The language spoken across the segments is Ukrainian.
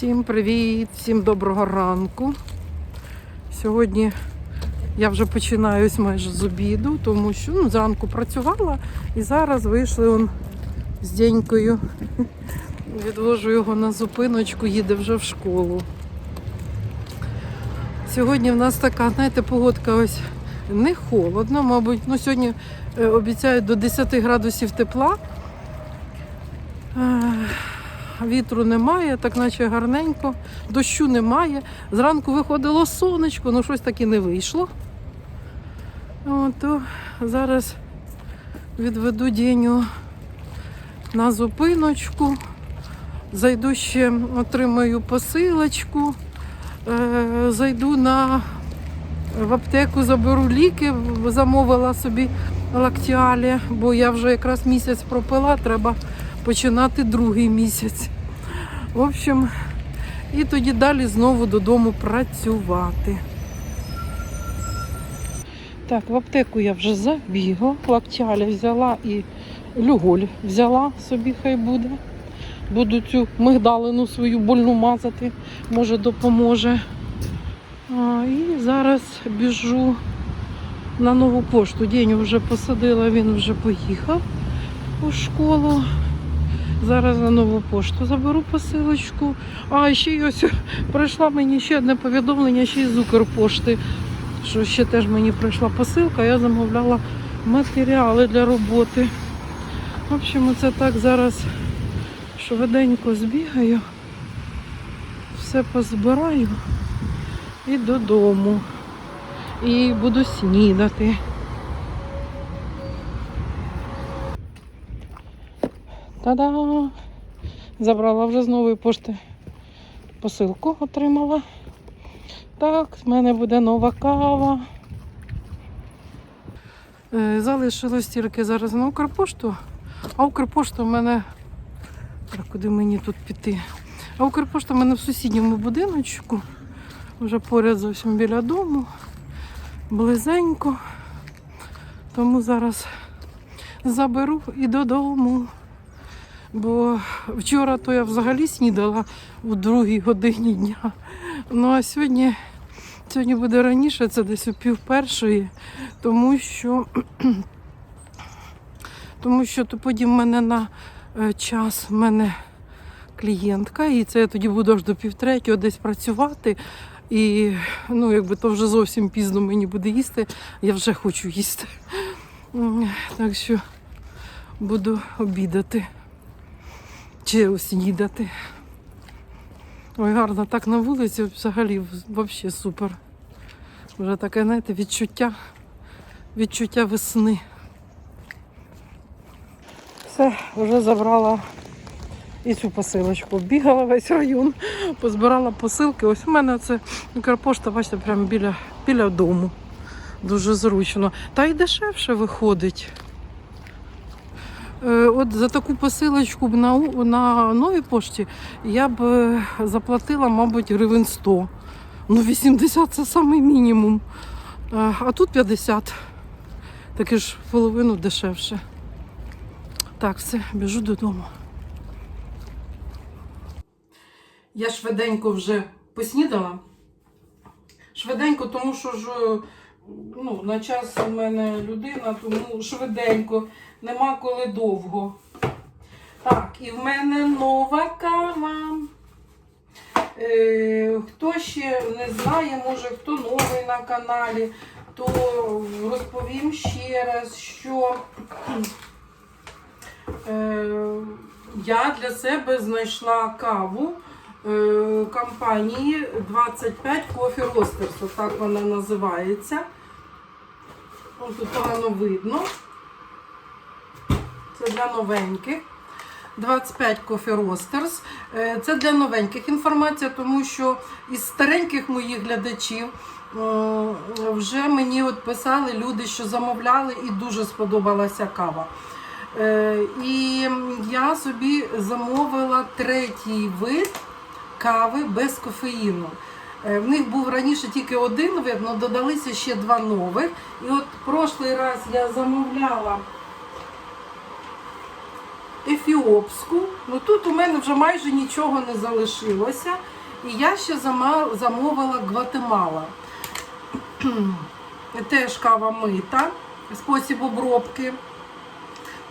Всім привіт, всім доброго ранку. Сьогодні я вже починаюсь майже з обіду, тому що ну, зранку працювала і зараз вийшли он з Денькою. Відвожу його на зупиночку, їде вже в школу. Сьогодні в нас така, знаєте, погодка ось не холодно, мабуть. Ну, сьогодні е, обіцяють до 10 градусів тепла. Вітру немає, так наче гарненько, дощу немає. Зранку виходило сонечко, ну щось таки не вийшло. То зараз відведу Деню на зупиночку. Зайду ще, отримаю посилочку, е, зайду на в аптеку, заберу ліки, замовила собі лактіалі, бо я вже якраз місяць пропила, треба починати другий місяць. В общем, і тоді далі знову додому працювати. Так, в аптеку я вже забігла, лактіалі взяла і люголь взяла собі, хай буде. Буду цю мигдалину свою больну мазати, може допоможе. А, і зараз біжу на нову пошту. День вже посадила, він вже поїхав у школу. Зараз на нову пошту заберу посилочку. А ще й ось прийшла мені ще одне повідомлення ще й з Укрпошти, що ще теж мені прийшла посилка, я замовляла матеріали для роботи. В общем, це так зараз швиденько збігаю, все позбираю і додому. І буду снідати. Та-да! Забрала вже з нової пошти посилку отримала. Так, в мене буде нова кава. Е, Залишилось тільки зараз на Укрпошту, а Укрпошта в мене. Так, куди мені тут піти? А Укрпошта в мене в сусідньому будиночку, вже поряд зовсім біля дому, близенько. Тому зараз заберу і додому. Бо вчора то я взагалі снідала у другій годині дня. Ну а сьогодні, сьогодні буде раніше, це десь у пів першої, тому що, тому що то потім в мене на е, час в мене клієнтка, і це я тоді буду аж до півтретього десь працювати. І ну, якби то вже зовсім пізно мені буде їсти, я вже хочу їсти. Так що буду обідати чи снідати. Ой, гарно, так на вулиці взагалі взагалі супер. Вже таке, знаєте, відчуття, відчуття весни. Все, вже забрала і цю посилочку. Бігала весь район, позбирала посилки. Ось у мене це Укрпошта, бачите, прямо біля, біля дому. Дуже зручно. Та й дешевше виходить. Е, От за таку посилочку б на, на новій пошті я б е, заплатила, мабуть, гривень 100. Ну, 80 це самий мінімум. Е, А тут 50. Таке ж половину дешевше. Так, все, біжу додому. Я швиденько вже поснідала. Швиденько, тому що ж ну, на час у мене людина, тому швиденько, нема коли довго. Так, і в мене нова кава. Е, хто ще не знає, може хто новий на каналі, то розповім ще раз, що е, я для себе знайшла каву е, компанії 25 Coffee Roasters, так вона називається. Тут погано видно. Це для новеньких. 25 Coffee Roasters. Е, Це для новеньких інформація, тому що із стареньких моїх глядачів е, вже мені от писали люди, що замовляли і дуже сподобалася кава. Е, І я собі замовила третій вид кави без кофеїну. В них був раніше тільки один вид, але додалися ще два нових. І от прошлий раз я замовляла ефіопську. Ну тут у мене вже майже нічого не залишилося. І я ще замовила Гватемала. Теж кава мита, спосіб обробки.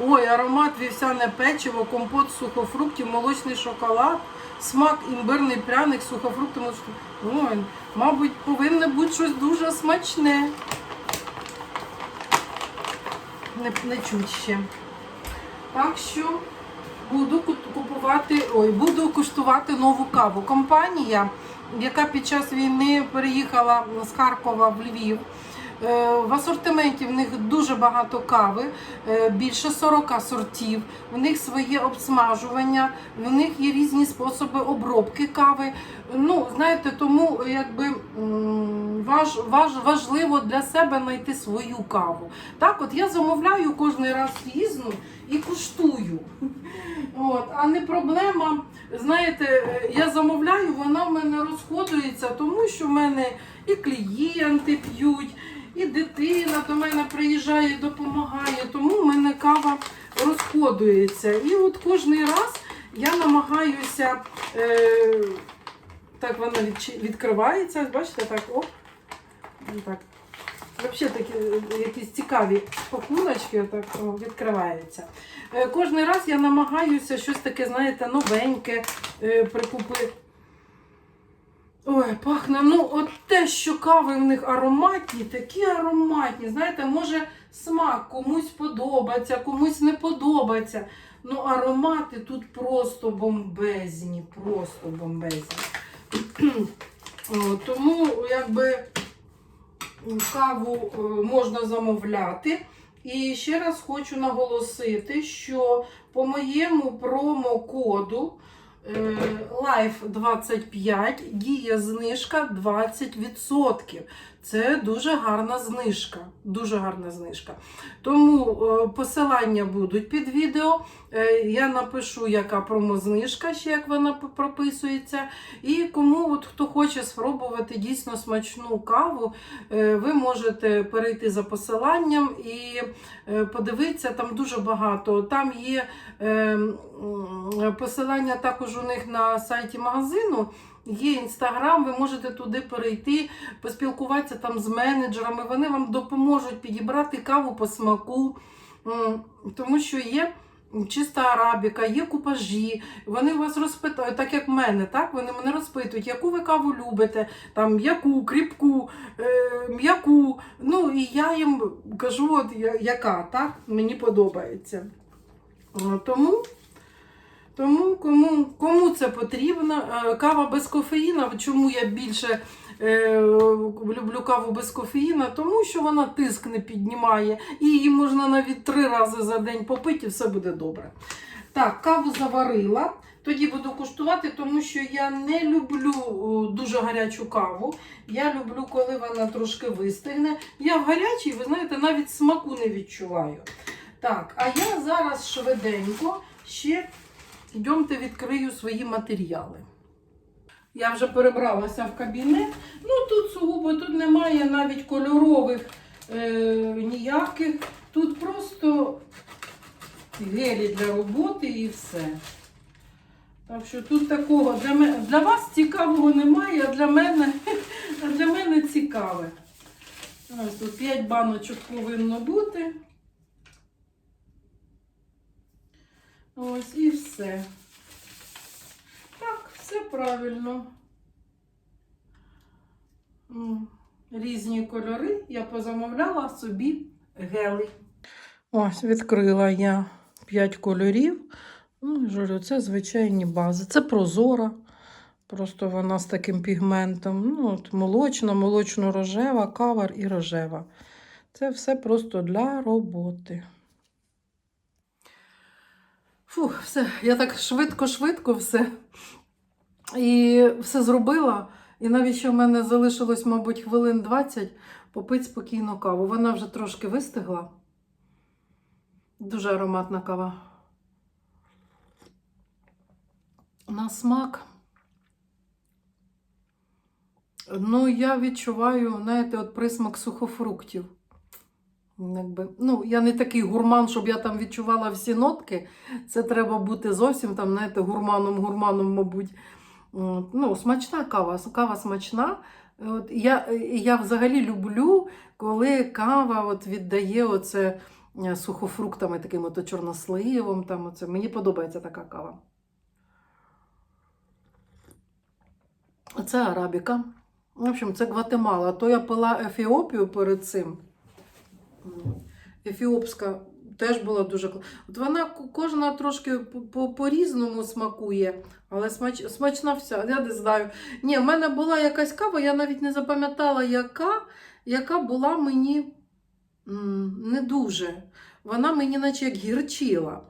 Ой, аромат вівсяне печиво, компот сухофруктів, молочний шоколад, смак імбирний пряник, сухофрукти. Ой, мабуть, повинно бути щось дуже смачне. Не, не чуть ще. Так що буду ку- купувати, ой, буду куштувати нову каву. Компанія, яка під час війни переїхала з Харкова в Львів. Е, В асортименті в них дуже багато кави, е, більше 40 сортів. В них своє обсмажування, в них є різні способи обробки кави. Ну, знаєте, тому якби важ, важ, важливо для себе знайти свою каву. Так, от я замовляю кожен раз різну і куштую. От, а не проблема. Знаєте, е, я замовляю, вона в мене розходується, тому що в мене і клієнти п'ють, і дитина до мене приїжджає, допомагає. Тому в мене кава розходується. І от кожен раз я намагаюся. Е, так вона відкривається, бачите, так, оп. Так. Взагалі такі е, якісь цікаві пакуночки так, відкриваються. Е, Кожен раз я намагаюся щось таке, знаєте, новеньке е, прикупити. Ой, пахне. Ну, от те, що кави в них ароматні, такі ароматні. Знаєте, може смак комусь подобається, комусь не подобається. Ну, аромати тут просто бомбезні, просто бомбезні. Тому, якби каву е, можна замовляти. І ще раз хочу наголосити, що по моєму промокоду е, LIFE25 діє знижка 20%. Це дуже гарна знижка. Дуже гарна знижка. Тому е, посилання будуть під відео. Е, Я напишу, яка промознижка, ще як вона прописується. І кому от, хто хоче спробувати дійсно смачну каву, ви можете перейти за посиланням і подивитися, там дуже багато. Там є е, посилання також у них на сайті магазину. Є інстаграм, ви можете туди перейти, поспілкуватися там з менеджерами. Вони вам допоможуть підібрати каву по смаку, тому що є чиста арабіка, є купажі. Вони вас розпитають, так як в мене, так? Вони мене розпитують, яку ви каву любите, там м'яку, кріпку, е, м'яку. Ну і я їм кажу, от яка, так? Мені подобається. Тому. Тому кому, кому це потрібно, Е, кава без кофеїна. Чому я більше е, люблю каву без кофеїна? Тому що вона тиск не піднімає, і її можна навіть три рази за день попити, і все буде добре. Так, каву заварила. Тоді буду куштувати, тому що я не люблю дуже гарячу каву. Я люблю, коли вона трошки вистигне. Я в гарячій, ви знаєте, навіть смаку не відчуваю. Так, а я зараз швиденько ще Йдемте відкрию свої матеріали. Я вже перебралася в кабінет. Ну тут сугубо тут немає навіть кольорових е, ніяких. Тут просто гелі для роботи і все. Так що тут такого для мене для вас цікавого немає, а для мене, для мене цікаве. Ось тут 5 баночок повинно бути. Ось і все. Так, все правильно. Різні кольори я позамовляла собі гели. Ось, відкрила я 5 кольорів. Ну, журю, це звичайні бази. Це прозора. Просто вона з таким пігментом. Ну, от молочна, молочно-рожева, кавар і рожева. Це все просто для роботи. Фух, все, я так швидко-швидко все. І все зробила. І навіть ще в мене залишилось, мабуть, хвилин 20 попити спокійно каву. Вона вже трошки вистигла. Дуже ароматна кава. На смак. Ну, я відчуваю, знаєте, от присмак сухофруктів. Якби, ну, я не такий гурман, щоб я там відчувала всі нотки. Це треба бути зовсім там, знаєте, гурманом-гурманом, мабуть. Ну, смачна кава, кава смачна. От, я, я взагалі люблю, коли кава от віддає оце е, сухофруктами, таким от чорносливом. Там оце. Мені подобається така кава. Це арабіка. В общем, це Гватемала. То я пила Ефіопію перед цим. Ефіопська теж була дуже От вона кожна трошки по- по- по-різному смакує, але смач... смачна вся. Я не знаю. Ні, в мене була якась кава, я навіть не запам'ятала, яка, яка була мені не дуже. Вона мені наче як гірчила.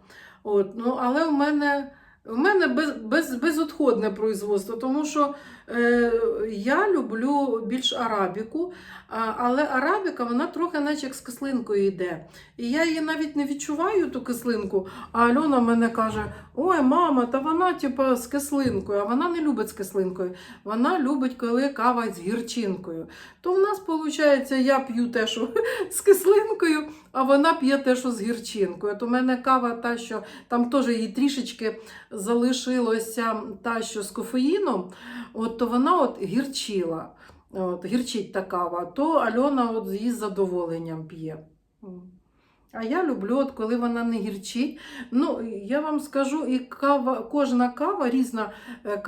От, ну, але в мене, в мене без, без, безотходне производство, тому що я люблю більш арабіку, але арабіка вона трохи наче як з кислинкою йде. І я її навіть не відчуваю, ту кислинку, а Альона мене каже: Ой, мама, та вона типу, з кислинкою, а вона не любить з кислинкою. Вона любить, коли кава з гірчинкою. То в нас виходить, я п'ю те, що з кислинкою, а вона п'є те, що з гірчинкою. От у мене кава та, що там теж їй трішечки залишилося та, що з кофеїном, от, то вона от гірчила. От, гірчить та кава, то Альона от її з задоволенням п'є. А я люблю, от коли вона не гірчить. Ну, я вам скажу, і кава, кожна кава різна, е,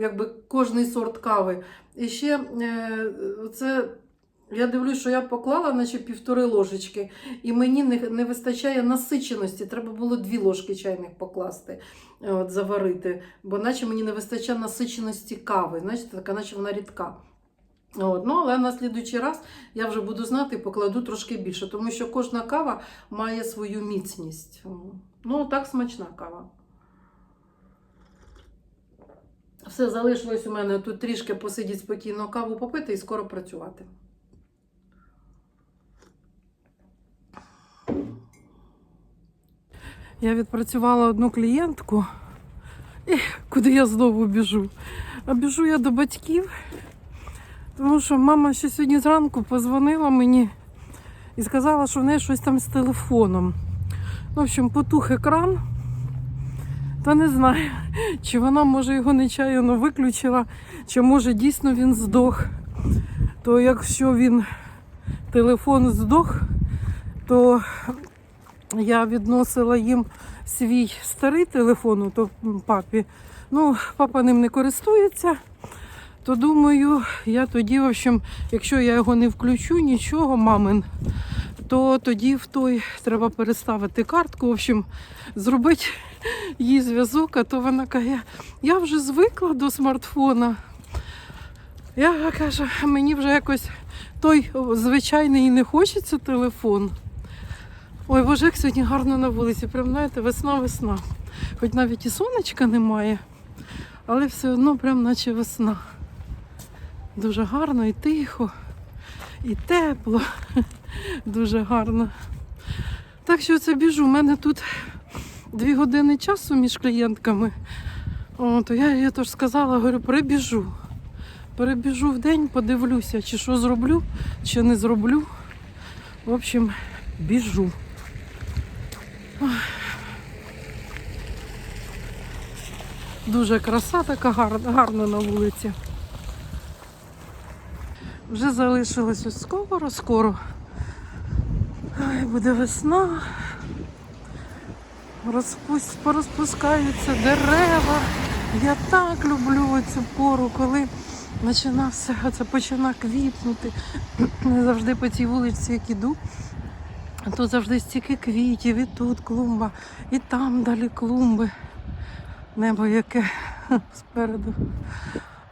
якби кожний сорт кави. І ще е, це. Я дивлюсь, що я поклала наче півтори ложечки, і мені не, не вистачає насиченості. Треба було дві ложки чайних покласти, е, от, заварити, бо наче мені не вистачає насиченості кави. Знаєте, така, наче вона рідка. От, ну, але на слідуючий раз я вже буду знати і покладу трошки більше, тому що кожна кава має свою міцність. Ну, так смачна кава. Все, залишилось у мене тут трішки посидіти спокійно, каву попити і скоро працювати. Я відпрацювала одну клієнтку, і куди я знову біжу. А біжу я до батьків, тому що мама ще сьогодні зранку позвонила мені і сказала, що в неї щось там з телефоном. В общем, потух екран. Та не знаю, чи вона може його нечаянно виключила, чи може дійсно він здох. То якщо він телефон здох, то я відносила їм свій старий телефон, то папі. Ну, папа ним не користується. То думаю, я тоді, в общем, якщо я його не включу, нічого, мамин, то тоді в той треба переставити картку. В общем, зробити їй зв'язок, а то вона каже, я вже звикла до смартфона. Я кажу, мені вже якось той звичайний і не хочеться телефон. Ой, боже, як сьогодні гарно на вулиці. Прям знаєте, весна-весна. Хоч навіть і сонечка немає, але все одно прям наче весна. Дуже гарно і тихо, і тепло. Дуже гарно. Так що це біжу. У мене тут дві години часу між клієнтками. О, то я їй тож сказала, говорю, перебіжу. Перебіжу в день, подивлюся, чи що зроблю, чи не зроблю. В общем, біжу. Дуже краса така гарна, гарна на вулиці. Вже залишилось ось скоро, скоро. Ай, буде весна. Розпусть, порозпускаються дерева. Я так люблю цю пору, коли починався, це починає квітнути. Не завжди по цій вулиці, як іду. Тут завжди стільки квітів, і тут клумба, і там далі клумби. Небо яке спереду.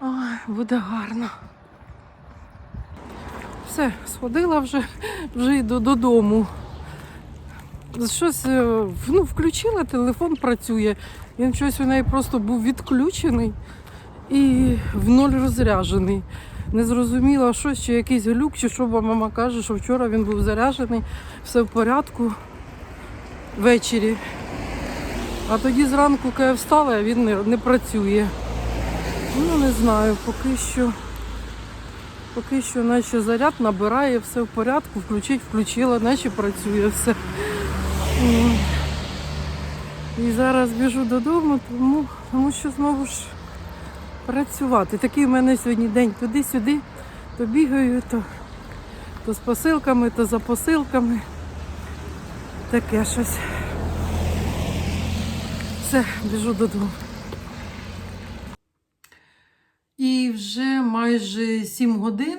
Ой, буде гарно. Все, сходила вже, вже йду додому. Щось е, ну, включила, телефон працює. Він щось у неї просто був відключений і в ноль розряджений. Не зрозуміла, що чи якийсь глюк, чи що, бо мама каже, що вчора він був заряджений, все в порядку ввечері. А тоді зранку, коли я встала, він не, не працює. Ну, не знаю, поки що. Поки що наче заряд набирає, все в порядку, включить, включила, наче працює все. І зараз біжу додому, тому, тому що знову ж працювати. Такий в мене сьогодні день туди-сюди, то бігаю, то, то з посилками, то за посилками. Таке щось. Все, біжу додому. І вже майже 7 годин.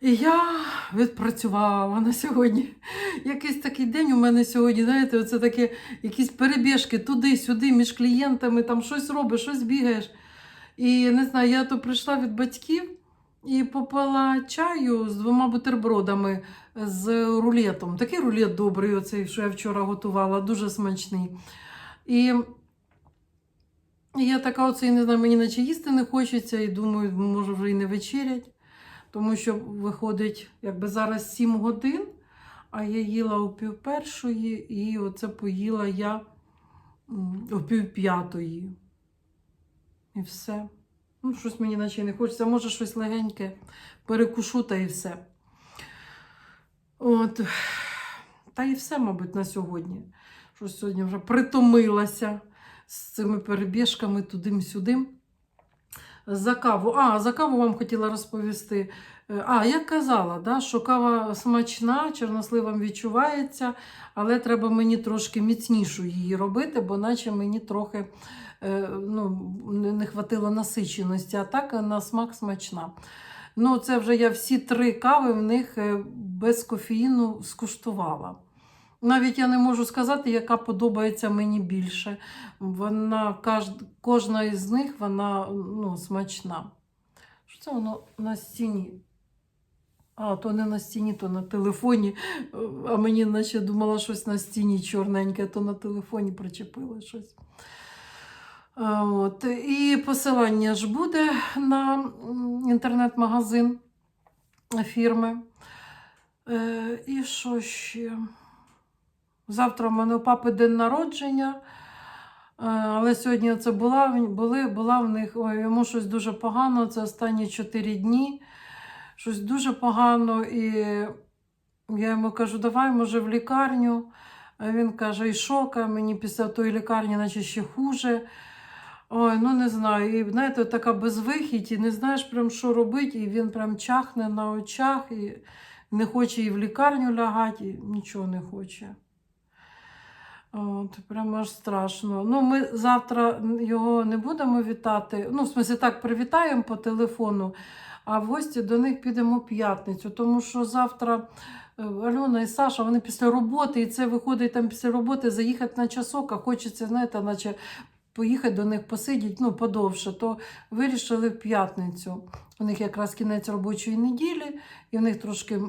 І я відпрацювала на сьогодні. Якийсь такий день у мене сьогодні, знаєте, оце таке якісь перебіжки туди-сюди між клієнтами, там щось робиш, щось бігаєш. І не знаю, я то прийшла від батьків і попила чаю з двома бутербродами з рулетом. Такий рулет добрий, оцей, що я вчора готувала, дуже смачний. І я така оце, не знаю, мені наче їсти не хочеться, і думаю, може вже і не вечерять. Тому що виходить, якби зараз 7 годин, а я їла о пів першої, і оце поїла я о пів п'ятої. І все. Ну, щось мені наче не хочеться. Може, щось легеньке перекушу та і все. От. Та і все, мабуть, на сьогодні. Щось сьогодні вже притомилася з цими перебіжками туди-сюди. За каву. А, за каву вам хотіла розповісти. Е, А, я казала, да, що кава смачна, чорносливом відчувається, але треба мені трошки міцнішу її робити, бо наче мені трохи ну, не хватило насиченості, а так на смак смачна. Ну, це вже я всі три кави в них е, без кофеїну скуштувала. Навіть я не можу сказати, яка подобається мені більше. Вона кожна із них вона ну, смачна. Що це воно на стіні? А, то не на стіні, то на телефоні. А мені наче думала щось на стіні чорненьке, то на телефоні причепила щось. От. І посилання ж буде на інтернет-магазин фірми. Е, і що ще? Завтра в мене у папи день народження. Е, Але сьогодні це була, були, була в них, ой, йому щось дуже погано, це останні 4 дні. Щось дуже погано. І я йому кажу, давай, може, в лікарню. А він каже, і шока, мені після тої лікарні, наче ще хуже. Ой, ну не знаю. І знаєте, така безвихідь, і не знаєш прям, що робити, і він прям чахне на очах, і не хоче і в лікарню лягати, і нічого не хоче. От, прямо аж страшно. Ну, ми завтра його не будемо вітати. Ну, в смысле, так привітаємо по телефону, а в гості до них підемо п'ятницю, тому що завтра е, Альона і Саша, вони після роботи, і це виходить там після роботи заїхати на часок, а хочеться, знаєте, наче поїхати до них посидіти, ну, подовше, то вирішили в п'ятницю. У них якраз кінець робочої неділі, і в них трошки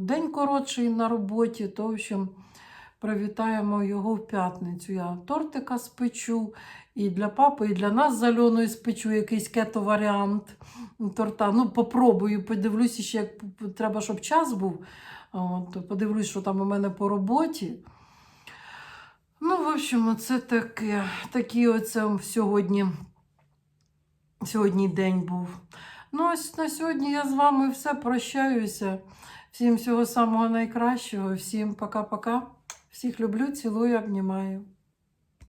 день коротший на роботі, то, в общем, привітаємо його в п'ятницю. Я тортика спечу, і для папи, і для нас з Альоною спечу якийсь кето-варіант торта. Ну, попробую, подивлюся ще, як треба, щоб час був. От, подивлюсь, що там у мене по роботі. Ну, в общем, це таке. Такий оце сьогодні, сьогодні день був. Ну, ось на сьогодні я з вами все прощаюся. Всім всього самого найкращого. Всім пока-пока. Всіх люблю, цілую, обнімаю.